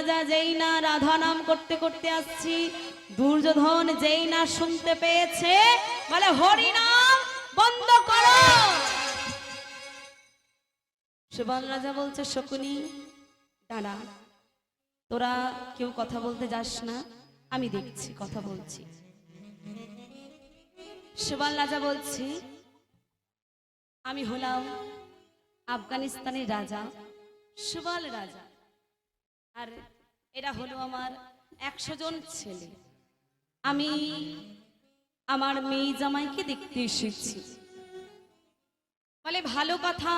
রাজা যেই না রাধা নাম করতে করতে আসছি, দুর্যোধন যেই না শুনতে পেয়েছে, বলে হরি নাম বন্ধ করো! সুবল রাজা বলছে, শকুনি, দাঁড়া, তোরা কেউ কথা বলতে যাস না, আমি দেখছি, কথা বলছি। সুবল রাজা বলছি, আমি হলাম আফগানিস্তানের রাজা, সুবল রাজা। আর এরা হলো আমার একশো জন ছেলে। আমি আমার মেয়ে জামাইকে দেখতে এসেছি। বলে, ভালো কথা।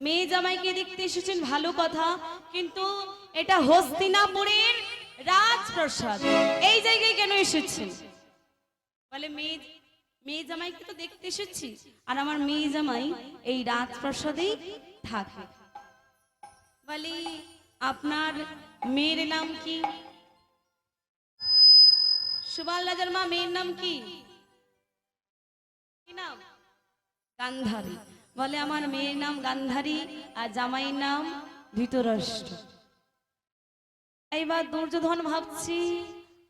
মেয়ে জামাইকে দেখতে এসেছেন, ভালো কথা। কিন্তু এটা হস্তিনাপুরের রাজপ্রাসাদ। এই জায়গায় কেন এসেছেন? বলে, মেয়ে মেয়ে জামাইকে তো দেখতে এসেছি। আর আমার মেয়ে জামাই এই রাজপ্রাসাদেই থাকে। বলি, আপনার মেয়ের নাম কি? সুবাল রাজার মা, মেয়ের নাম কি? নাম? গান্ধারী। বলে, আমার মেয়ের নাম গান্ধারী আর জামাইয়ের নাম ধৃতরাষ্ট্র। এইবার দুর্যোধন ভাবছি,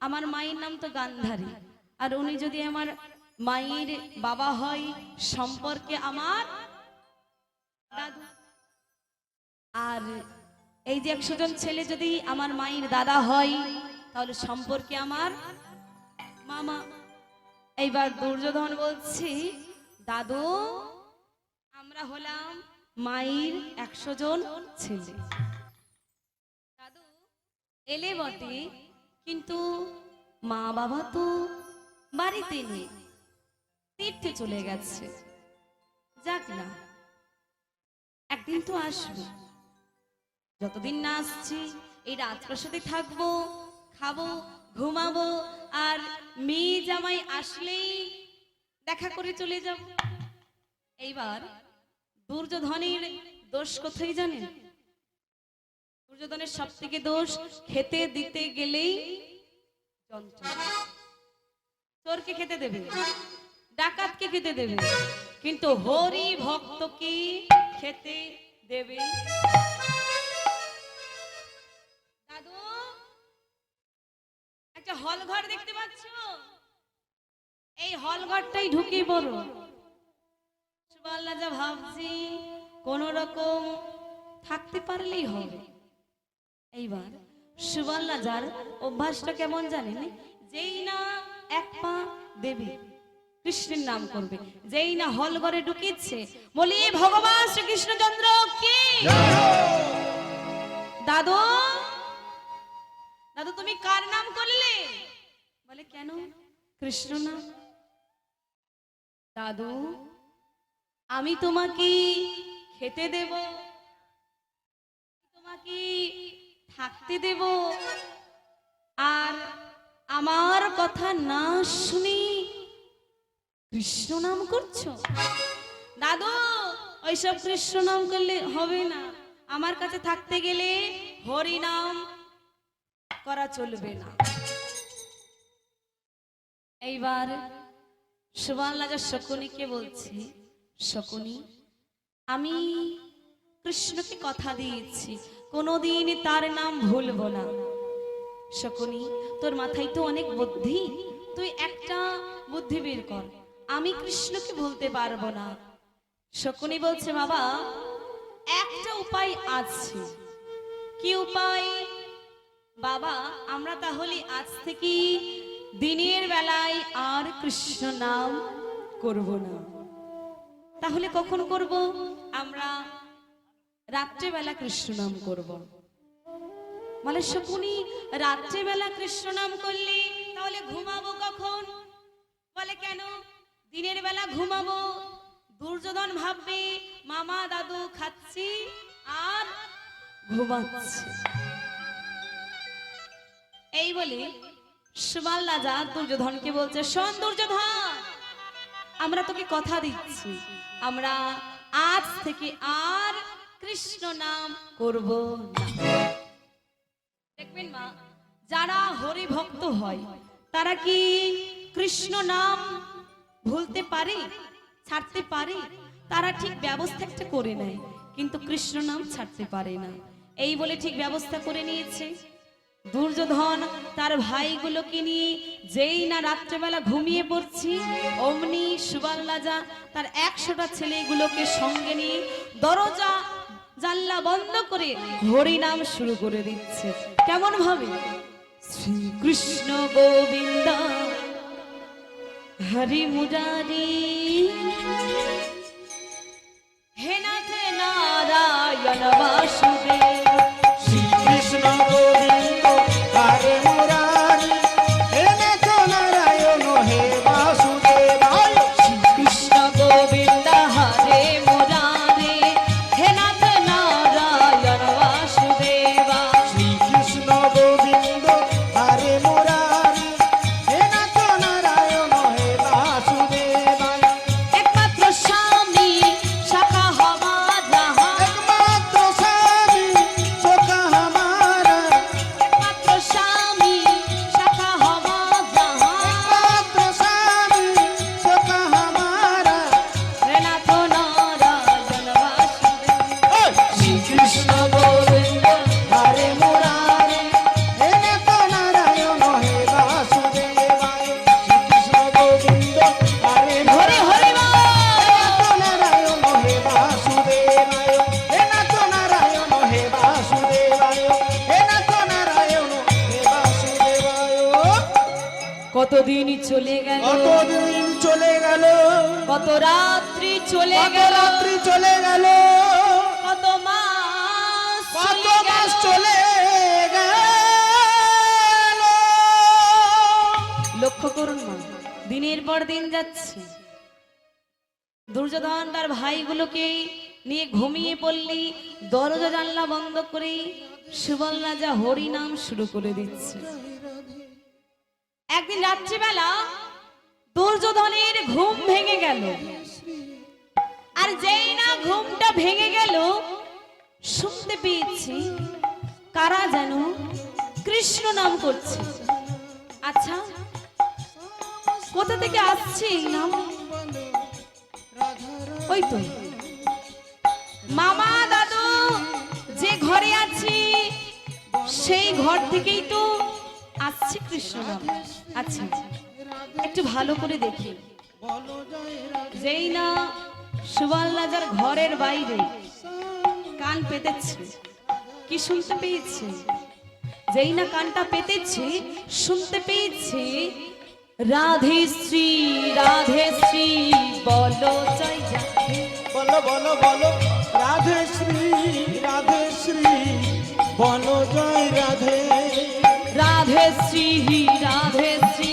আমার মায়ের নাম তো গান্ধারী। আর উনি যদি আমার মায়ের বাবা হয়, সম্পর্কে আমার দাদু আর এই যে একশো জন ছেলে যদি আমার মায়ের দাদা হয়, তাহলে সম্পর্কে আমার মামা। এইবার দুর্যোধন বলছি, দাদু, আমরা হলাম মায়ের একশো জন ছেলে। দাদু, এলে বটে, কিন্তু মা বাবা তো বাড়িতে নেই। তীর্থে চলে গেছে। যাক না, একদিন তো আসব। যতদিন না আসছি, এই রাজপ্রাসাদে থাকব, খাব, ঘুমাবো, আর মেয়ে জামাই আসলেই দেখা করে চলে যাব। এইবার দুর্যোধনের দোষ কোথায় জানেন? দুর্যোধনের সব থেকে দোষ, খেতে দিতে গেলেই যন্ত্রণা। চোরকে খেতে দেবে, ডাকাতকে খেতে দেবে, কিন্তু হরি ভক্তকে খেতে দেবে হল ঘর দেখতে পাচ্ছ? এই হল ঘরটাই ঢুকে পড়ো। সুবাল্লা যা ভাবছি কোন রকম থাকতে পারলেই হবে। এইবার যার অভ্যাসটা কেমন জানেন? যেই না এক পা দেবে কৃষ্ণের নাম করবে। যেই না হল ঘরে ঢুকিচ্ছে বলি ভগবান শ্রীকৃষ্ণচন্দ্র কি? দাদু! দাদু, তুমি কার নাম করলে? বলে, কেন? কৃষ্ণ নাম দাদু, আমি তোমাকে খেতে দেব। তোমাকে থাকতে দেব। আর আমার কথা না শুনি কৃষ্ণ নাম করছ? দাদু, ওইসব কৃষ্ণ নাম করলে হবে না। আমার কাছে থাকতে গেলে হরি নাম করা চলবে না। এইবার সুবান রাজা শকুনিকে বলছি, শকুনি, আমি কৃষ্ণকে কথা দিয়েছি কোনোদিন তার নাম ভুলবো না। শকুনি, তোর মাথায় তো অনেক বুদ্ধি, তুই একটা বুদ্ধি বের কর, আমি কৃষ্ণকে ভুলতে পারব না। শকুনি বলছে, বাবা, একটা উপায় আছে। কি উপায়? বাবা, আমরা তাহলে আজ থেকে দিনের বেলায় আর কৃষ্ণ নাম করব না। তাহলে কখন করব? আমরা রাত্রেবেলা কৃষ্ণ নাম করব। মানে শকুনি, রাত্রেবেলা কৃষ্ণ নাম করলে তাহলে ঘুমাবো কখন? বলে কেন? দিনের বেলা ঘুমাবো। দুর্যোধন ভাববে, মামা দাদু খাচ্ছি আর ঘুমাচ্ছি। এই বলে সুবাল রাজা দুর্যোধনকে বলছে, শোন দুর্যোধন, আমরা তোকে কথা দিচ্ছি, আমরা আজ থেকে আর কৃষ্ণ নাম করব দেখবেন মা, যারা হরি ভক্ত হয়, তারা কি কৃষ্ণ নাম ভুলতে পারে, ছাড়তে পারে? তারা ঠিক ব্যবস্থা একটা করে নেয়, কিন্তু কৃষ্ণ নাম ছাড়তে পারে না। এই বলে ঠিক ব্যবস্থা করে নিয়েছে। দুর্যোধন তার ভাইগুলোকে নিয়ে যেই না রাত্রেবেলা ঘুমিয়ে পড়ছি, অমনি সুবাল্লাজা তার একশোটা ছেলেগুলোকে সঙ্গে নিয়ে দরজা, জানলা বন্ধ করে হরি নাম শুরু করে দিচ্ছে। কেমন ভাবে? শ্রীকৃষ্ণ গোবিন্দ, হরি মুরারি। হে নাথ নারায়ণ বাসুদেব করুন মা। দিনের পর দিন যাচ্ছে। দুর্যোধন তার ভাইগুলোকে নিয়ে ঘুমিয়ে পড়লি, দরজা জানলা বন্ধ করে সুবল রাজা হরি নাম শুরু করে দিচ্ছে। একদিন রাত্রিবেলা দুর্যোধনের ঘুম ভেঙে গেল। আর যেই না ঘুমটা ভেঙে গেল, শুনতে পেয়েছি কারা যেন কৃষ্ণ নাম করছে। আচ্ছা কোথা থেকে আসছি? ওই তো। মামা, দাদু, যে ঘরে আছি, সেই ঘর থেকেই তো আসছি কৃষ্ণ আচ্ছা একটু ভালো করে দেখি। যেই না সুবল রাজার ঘরের বাইরে কান পেতেছে। কি শুনতে পেয়েছে? যেই না কানটা পেতেছি, শুনতে পেয়েছে রাধে শ্রী রাধে শ্রী বলো চাই বলো বলো বলো রাধে শ্রী রাধে শ্রী বলো জয় রাধে। রাধে শ্রী রাধে শ্রী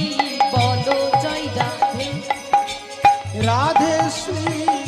বলো জয় রাধে। রাধে শ্রী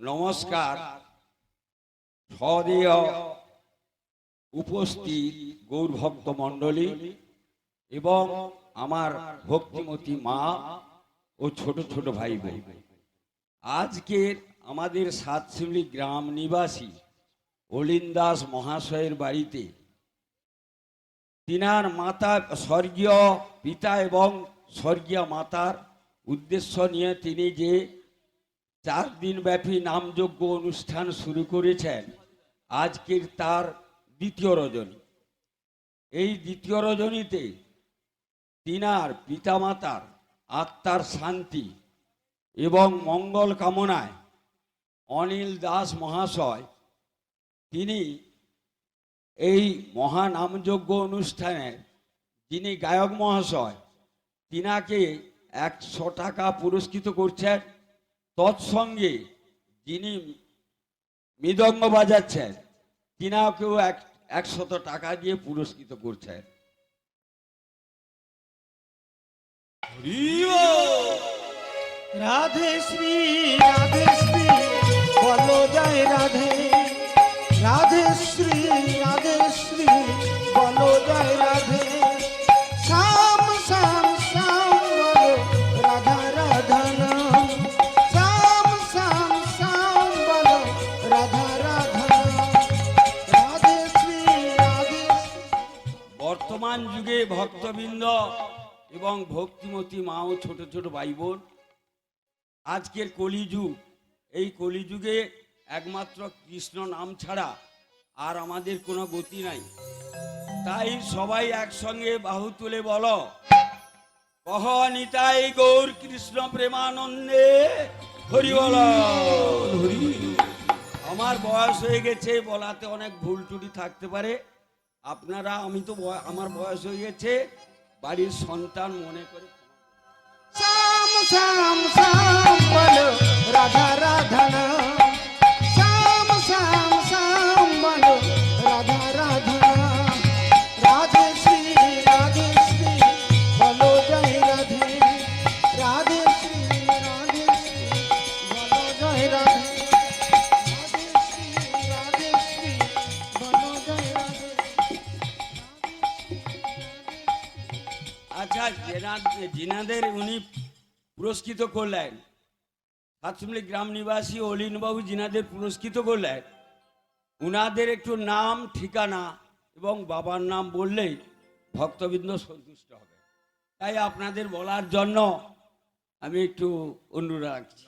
নমস্কার। সদীয় উপস্থিত গৌরভক্ত মণ্ডলী এবং আমার ভক্তিমতী মা ও ছোট ছোট ভাই ভাই আজকের আমাদের সাতশিমলি গ্রাম নিবাসী অলিন্দাস মহাশয়ের বাড়িতে তিনার মাতা স্বর্গীয় পিতা এবং স্বর্গীয় মাতার উদ্দেশ্য নিয়ে তিনি যে চার দিন ব্যাপী নামযজ্ঞ অনুষ্ঠান শুরু করেছেন। আজকের তার দ্বিতীয় রজনী। এই দ্বিতীয় রজনীতে তিনার পিতামাতার আত্মার শান্তি এবং মঙ্গল কামনায় অনিল দাস মহাশয় তিনি এই মহানামযজ্ঞ অনুষ্ঠানের যিনি গায়ক মহাশয়, তিনাকে একশো টাকা পুরস্কৃত করছেন। তৎসঙ্গে যিনি মৃদঙ্গ বাজাচ্ছেন, তিনাকেও এক, একশত টাকা দিয়ে পুরস্কৃত করছেন। রাধে শ্রী রাধে শ্রী, বলো জয় রাধে। রাধে শ্রী রাধে শ্রী, বলো জয় রাধে। ভক্তবৃন্দ এবং ভক্তিমতী মা ও ছোট ছোট ভাই বোন আজকের কলিযুগ। এই কলিযুগে একমাত্র কৃষ্ণ নাম ছাড়া আর আমাদের কোনো গতি নাই। তাই সবাই একসঙ্গে বাহু তুলে বলো কহ নিতাই গৌর কৃষ্ণ প্রেমানন্দে হরি বল। হরি আমার বয়স হয়ে গেছে বলাতে অনেক ভুল টুটি থাকতে পারে। আপনারা, আমি তো আমার বয়স হয়ে গেছে, বাড়ির সন্তান মনে করে শ্যাম শ্যাম শ্যাম বলো, রাধা পুরস্কৃত করলেন। সাতসুমলি গ্রাম নিবাসী অলিনবাবু যিনাদের পুরস্কৃত করলেন। উনাদের একটু নাম, ঠিকানা এবং বাবার নাম বললেই ভক্তবৃন্দ সন্তুষ্ট হবে। তাই আপনাদের বলার জন্য আমি একটু অনুরোধ রাখছি।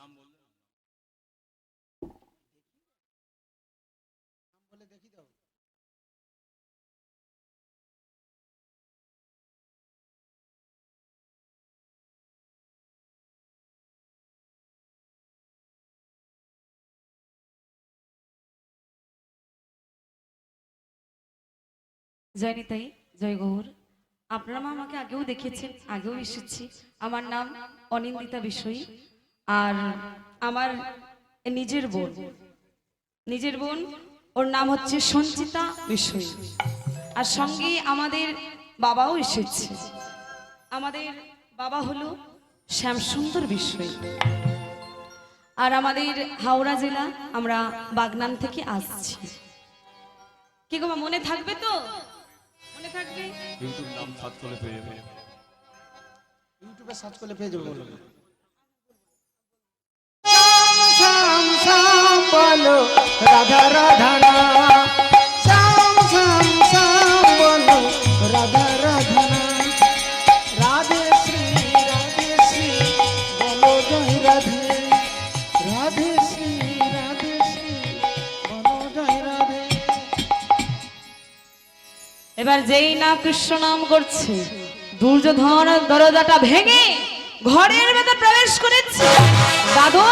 জয় নিতাই জয় গৌর। আপনারা মা আমাকে আগেও দেখেছেন, আগেও এসেছি। আমার নাম অনিন্দিতা বিষয়ী আর আমার নিজের বোন নিজের বোন, ওর নাম হচ্ছে সঞ্চিতা বিষয়ী আর সঙ্গে আমাদের বাবাও এসেছে। আমাদের বাবা হলো শ্যামসুন্দর বিষয় আর আমাদের হাওড়া জেলা আমরা বাগনান থেকে আসছি। কি গো মনে থাকবে তো? মনে থাকবে? ইউটিউব নাম সার্চ করলে পেয়ে যাবে। ইউটিউবে সার্চ করলে পেয়ে যাবে বলো। শ্যাম শ্যাম বলো রাধা রাধা। এবার যেই না কৃষ্ণ নাম করছে, দুর্যোধন দরজাটা ভেঙে ঘরের ভেতর প্রবেশ করেছে। দাদু?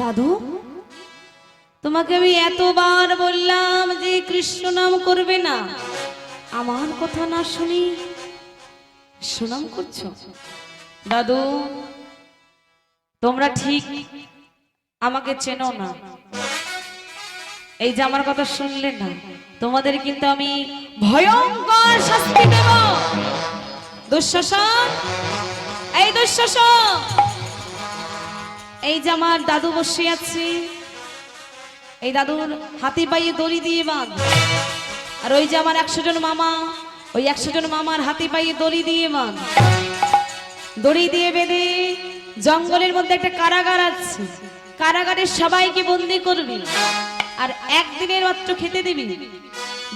দাদু? তোমাকে আমি এতবার বললাম যে কৃষ্ণ নাম করবে না। আমার কথা না শুনি সুনাম করছ? দাদু, তোমরা ঠিক আমাকে চেনো না। এই যে আমার কথা শুনলে না, তোমাদের কিন্তু আমি ভয়ঙ্কর শাস্তি দেব। দুঃশাসন? এই দুঃশাসন! এই যে আমার দাদু বসে আছে, এই দাদুর হাতি পায়ে দড়ি দিয়ে বাঁধ। আর ওই যে আমার একশো জন মামা, ওই একশো জন মামার হাতি পায়ে দড়ি দিয়ে বাঁধ। দড়ি দিয়ে বেঁধে জঙ্গলের মধ্যে একটা কারাগার আছে। কারাগারের সবাইকে বন্দি করবি। আর একদিনের মাত্র খেতে দিবি।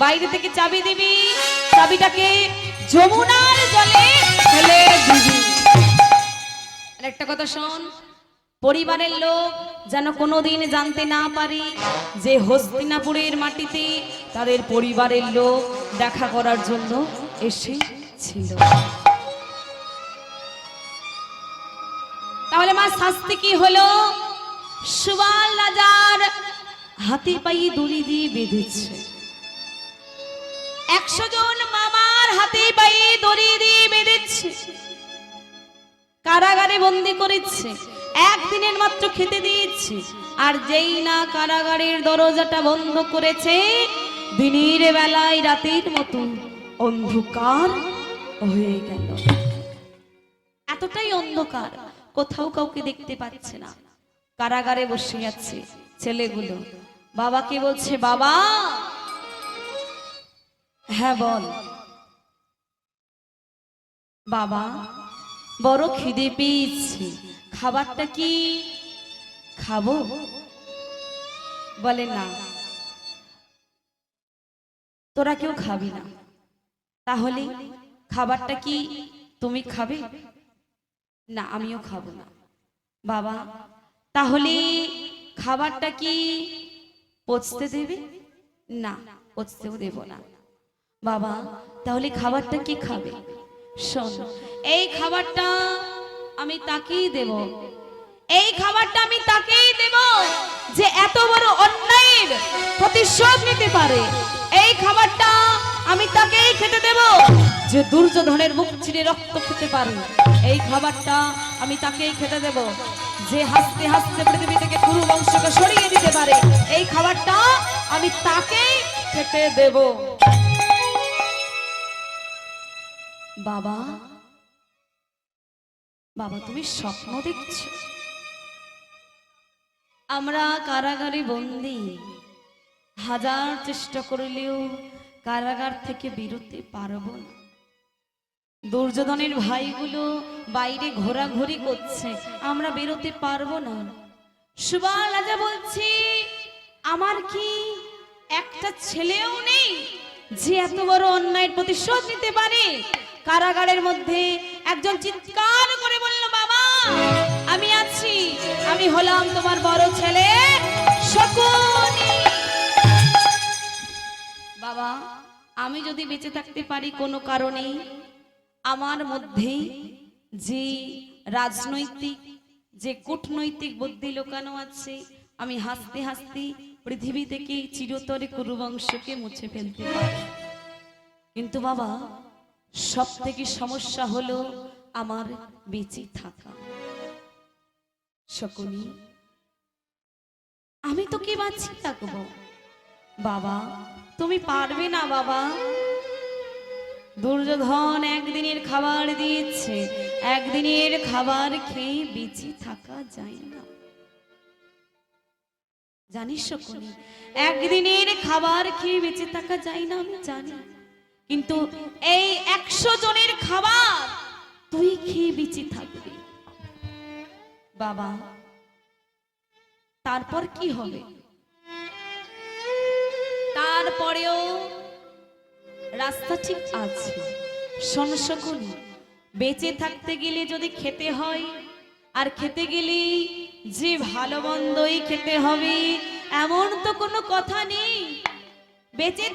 বাইরে থেকে চাবি দিবি, চাবিটাকে যমুনার জলে ফেলে দিবি। আর একটা কথা শোন, পরিবারের লোক যেন কোনোদিন জানতে না পারে যে হস্তিনাপুরের মাটিতে তাদের পরিবারের লোক দেখা করার জন্য এসেছিল। তাহলে মা শাস্তি কি হলো? সুবাল রাজার হাতে পায়ে দড়ি দিয়ে বেঁধেছে। একশো জন মামার হাতে পায়ে দড়ি দিয়ে বেঁধেছে। কারাগারে বন্দি করেছে। একদিনের মাত্র খেতে দিয়েছে। আর যেই না কারাগারের দরজাটা বন্ধ করেছে, দিনের বেলায় রাতের মতো অন্ধকার হয়ে গেল। এতটাই অন্ধকার, কোথাও কাউকে দেখতে পাচ্ছে না। কারাগারে বসে আছে। ছেলেগুলো। বাবা কি বলছে, বাবা? হ্যাঁ বল। বাবা, বড় খিদে পেয়েছি। খাবারটা কি? খাব। বলে না। তোরা কেউ খাবি না। তাহলে খাবারটা কি তুমি খাবে? না, আমিও খাব না। বাবা, তাহলে খাবারটা কি পচতে দেবে? না, পচতেও দেব না। বাবা, তাহলে খাবারটা কি খাবে? শোন, এই খাবারটা আমি তাকেই দেব। এই খাবারটা আমি তাকেই দেব যে এত বড় অন্যায়ের প্রতিশোধ নিতে পারে। এই খাবারটা আমি তাকেই খেতে দেব যে দুর্যোধনের মুখ চিরে রক্ত খেতে পারে। এই খাবারটা আমি তাকেই খেতে দেব। যে হাসতে হাসতে পৃথিবী থেকে কুরু বংশকে সরিয়ে দিতে পারে, এই খাবারটা আমি তাকেই খেতে দেব। বাবা বাবা, তুমি স্বপ্ন দেখছ। আমরা কারাগারে বন্দি। হাজার চেষ্টা করলেও কারাগার থেকে বেরোতে পারব না। দুর্যোধনের ভাইগুলো বাইরে ঘোরাঘুরি করছে। আমরা বেরোতে পারব না। সুবাল রাজা বলছি, আমার কি একটা ছেলেও নেই যে এত বড় অন্যায়ের প্রতিশোধ নিতে পারে? কারাগারের মধ্যে একজন চিৎকার করে বলল, বাবা, আমি আছি, আমি হলাম তোমার বড় ছেলে শকুনি। বাবা, আমি যদি বেঁচে থাকতে পারি কোনো কারণে আমার মধ্যেই যে রাজনৈতিক, যে কূটনৈতিক বুদ্ধি লুকানো আছে, আমি হাসতে হাসতে পৃথিবী থেকে চিরতরে কুরুবংশকে মুছে ফেলতে পারি। কিন্তু বাবা সব থেকে সমস্যা হলো আমার বেঁচে থাকা। শকুনি, আমি তো কি বাঁচিয়ে থাকব বাবা, তুমি পারবে না বাবা। দুর্যোধন একদিনের খাবার দিয়েছে একদিনের খাবার খেয়ে বেঁচে থাকা যায় না। জানিস একদিনের খাবার খেয়ে বেঁচে থাকা যায় না, আমি জানি। কিন্তু এই একশো জনের খাবার তুই খেয়ে বেঁচে থাকবি। বাবা, তারপর কি হবে? তারপরেও রাস্তা ঠিক আছে। শোনশকুনি বেঁচে থাকতে গেলে যদি খেতে হয়, আর খেতে গেলে যে ভালো মন্দই খেতে হবে, এমন তো কোনো কথা নেই। বেঁচে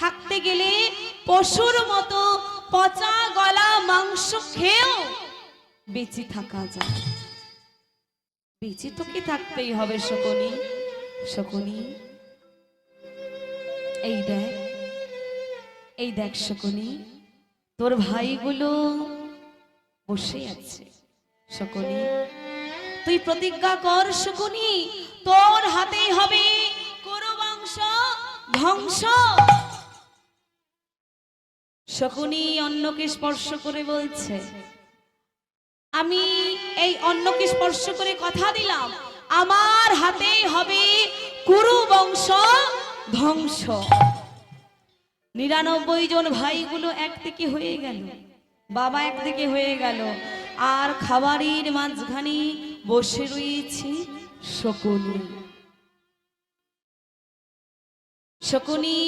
থাকতে গেলে পশুর মতো পচা গলা মাংস খেয়েও বেঁচে থাকা যায়। বেঁচে তোকে থাকতেই হবে শকুনি? শকুনি, এই দেখ। এই দেখ শকুনি, তোর ভাইগুলো বসে আছে। শকুনি, তুই প্রতিজ্ঞা কর শকুনি, তোর হাতেই হবে কুরুবংশ ধ্বংস। শকুনি অন্যকে স্পর্শ করে বলছে, আমি এই অন্যকে স্পর্শ করে কথা দিলাম, আমার হাতেই হবে কুরু বংশ ধ্বংস। নিরানব্বই জন ভাইগুলো একদিকে হয়ে গেল, বাবা একদিকে হয়ে গেল। আর খাবারের মাঝখানে বসে রয়েছে শকুনি। শকুনি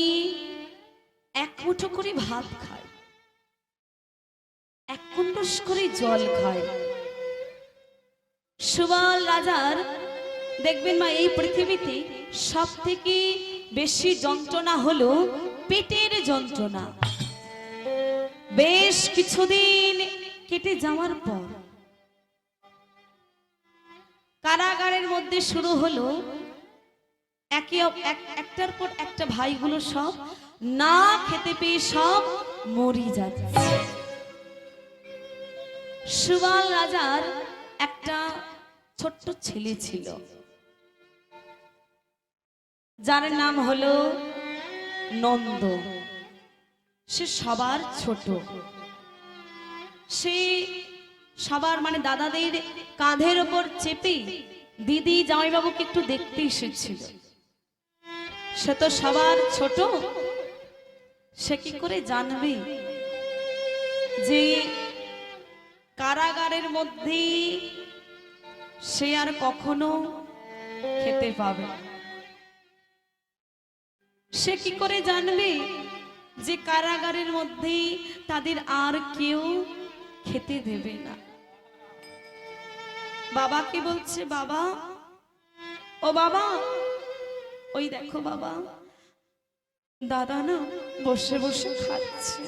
এক মুঠো করে ভাত খায়, এক কুণ্ডস করে জল খায়। সুবল রাজার, দেখবেন মা, এই পৃথিবীতে সব থেকে বেশি যন্ত্রণা হলো পেটের যন্ত্রণা। বেশ কিছুদিন কেটে যাওয়ার পর কারাগারের মধ্যে শুরু হলো একে এক- একটার পর একটা ভাইগুলো সব না খেতে পেয়ে সব মরি যাচ্ছে। সুবাল রাজার একটা ছোট্ট ছেলে ছিল। যার নাম হলো নন্দ। সে সবার ছোট। সে সবার মানে দাদাদের কাঁধের ওপর চেপে দিদি জামাইবাবুকে একটু দেখতে এসেছিল। সে তো সবার ছোট। সে কি করে জানবে যে কারাগারের মধ্যে সে আর কখনো খেতে পাবে না। সে কি করে জানবে যে কারাগারের মধ্যে তাদের আর কেউ খেতে দেবে না? বাবাকে বলছে? বাবা, ও বাবা, ওই দেখো বাবা, দাদা না বসে বসে খাচ্ছে।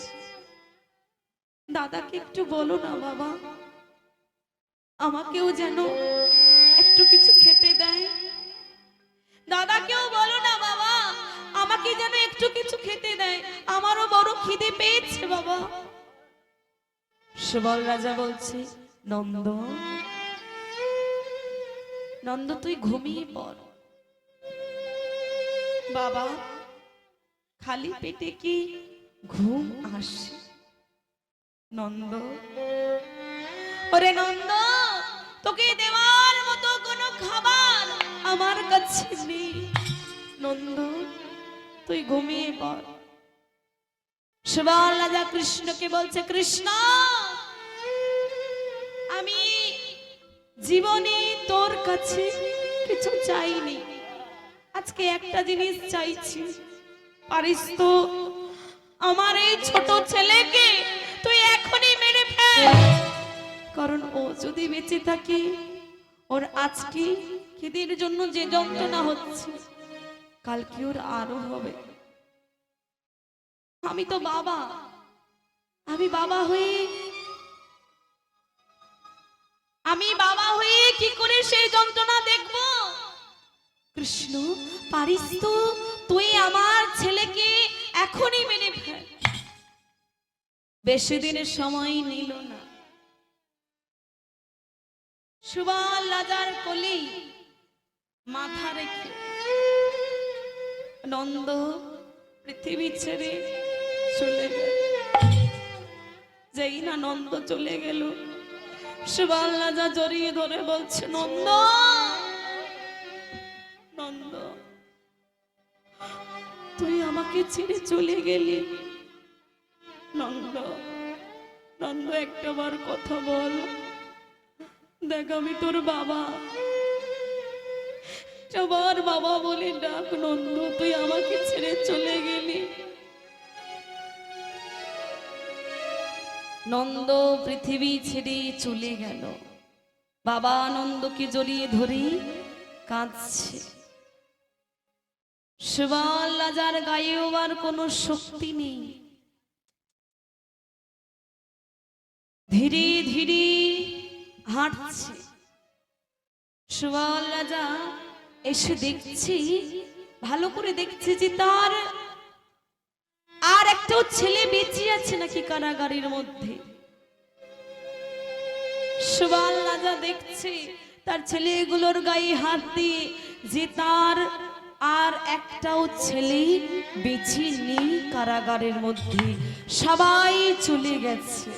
দাদাকে একটু বলো না বাবা, আমাকেও যেন বাবা। সুবল রাজা বলছে, নন্দ নন্দ, তুই ঘুমিয়ে পড়। বাবা, খালি পেটে কি ঘুম আসে? নন্দ, ওরে নন্দ, তোকে দেওয়ার মতো কোনো খাবার আমার কাছে নেই। নন্দ, তুই ঘুমিয়ে পড়। সুবল রাজা কৃষ্ণকে বলছে, কৃষ্ণ, আমি জীবনে তোর কাছে কিছু চাইনি। আজকে একটা জিনিস চাইছি। পারিস তো? আমার এই ছোট ছেলেকে তুই এখনই মেরে ফেল। কারণ ও যদি বেঁচে থাকে, ওর আজকে খিদের জন্য যে যন্ত্রণা হচ্ছে, কালকে ওর আরও হবে। আমি তো বাবা। আমি বাবা হয়ে আমি বাবা হয়ে কি করে সেই যন্ত্রণা দেখব? কৃষ্ণ, পারিস তো তুই আমার ছেলেকে এখনই মেনে ফেল। বেশি দিনের সময় নিল না। সুবাল রাজার কলি মাথা রেখে নন্দ পৃথিবী ছেড়ে চলে যেই না নন্দ চলে গেল। সুবাল রাজা জড়িয়ে ধরে বলছে, নন্দ নন্দ, তুই আমাকে ছেড়ে চলে গেলি। নন্দ নন্দ, একটাবার কথা বল। দেখ আমি তোর বাবা। সবার বাবা বলে, ডাক নন্দ, তুই আমাকে ছেড়ে চলে গেলি। নন্দ পৃথিবী ছেড়ে চলে গেল। বাবা নন্দকে জড়িয়ে ধরে কাঁদছে। সুবাল রাজার গায়েও আর কোনো শক্তি নেই। ধীরে ধীরে হাঁটছে। সুবাল রাজা এসে দেখছি, ভালো করে দেখছে যে তার আর একটাও ছেলে বেঁচে আছে নাকি কারাগারের মধ্যে? সুবাল রাজা দেখছে, তার ছেলেগুলোর গায়ে হাত দিয়ে যে তার আর একটাও ছেলে বেঁচে নেই কারাগারের মধ্যে। সবাই চলে গেছে।